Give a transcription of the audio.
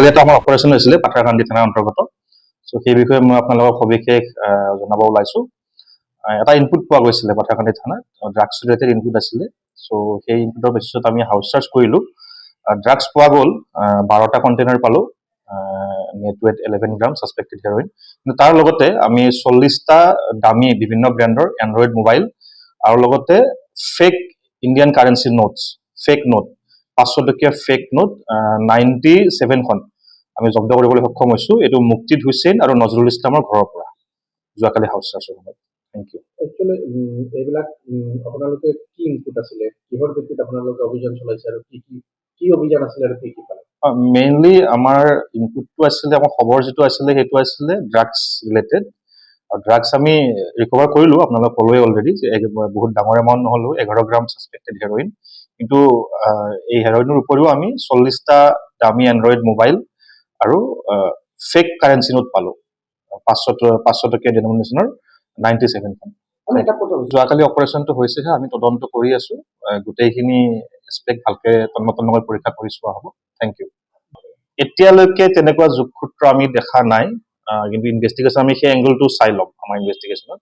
যোৱাকালি এটা আমাৰ অপাৰেশ্যন হৈছিলে পাথাৰকান্দি থানাৰ অন্তৰ্গত। চ' সেই বিষয়ে মই আপোনালোকক সবিশেষ জনাব ওলাইছো। এটা ইনপুট পোৱা গৈছিলে পাথাৰকান্দি থানাত ড্ৰাগছ ৰিলেটেড ইনপুট আছিলে। চ' সেই ইনপুটৰ বেচিছত আমি হাউচ চাৰ্চ কৰিলো। ড্ৰাগছ পোৱা গ'ল বাৰটা কণ্টেইনাৰ পালো net weight eleven gram suspected heroin কিন্তু তাৰ লগতে আমি চল্লিছটা দামী বিভিন্ন ব্ৰেণ্ডৰ এণ্ড্ৰইড মোবাইল আৰু লগতে fake Indian currency notes fake note পাঁচশ টকীয়া ফেক নোট নাইণ্টি ছেভেনখন আমি জব্দ কৰিবলৈ সক্ষম হৈছো। এইটো মুক্তিত হুছেইন আৰু নজৰুল ইছলামৰ ঘৰৰ পৰা। যোৱাকালি হাউচ চাৰ্চৰ সময়ত। থেংক ইউ একচুৱেলি এইবিলাক আপোনালোকে কি ইনপুট আছিলে? কিহৰ ভিত্তিত আপোনালোকে অভিযান চলাইছে আৰু কি কি কি অভিযান আছিলে আৰু কি কি পালে? মেইনলি আমাৰ ইনপুটটো আছিলে আমাৰ খবৰ যিটো আছিলে সেইটো আছিলে ড্ৰাগছ ৰিলেটেড আৰু ড্ৰাগছ আমি ৰিকভাৰ কৰিলো আপোনালোক ক'লোৱে অলৰেডি যে বহুত ডাঙৰ এমাউণ্ট নহ'লেও এঘাৰ গ্ৰাম ছাছপেক্টেড হেৰইন কিন্তু এই হেৰইনৰ উপৰিও আমি চল্লিছটা দামী এণ্ড্ৰইড মোবাইল আৰু ফেক কাৰেঞ্চি নোট পালো। পাঁচশো পাঁচশো টকীয়া ডিনমিনেশ্যনৰ নাইণ্টি ছেভেনখন যোৱাকালি অপাৰেশ্যনটো হৈছেহে আমি তদন্ত কৰি আছো। গোটেইখিনি এছপেক্ট ভালকে তন্ন তন্নকৈ পৰীক্ষা কৰি চোৱা হ'ব। থেংক ইউ এতিয়ালৈকে তেনেকুৱা যোগসূত্ৰ আমি দেখা নাই। কিন্তু ইনভেষ্টিগেশ্যন আমি সেই এংগলটো চাই ল'ম আমাৰ ইনভেষ্টিগেশ্যনত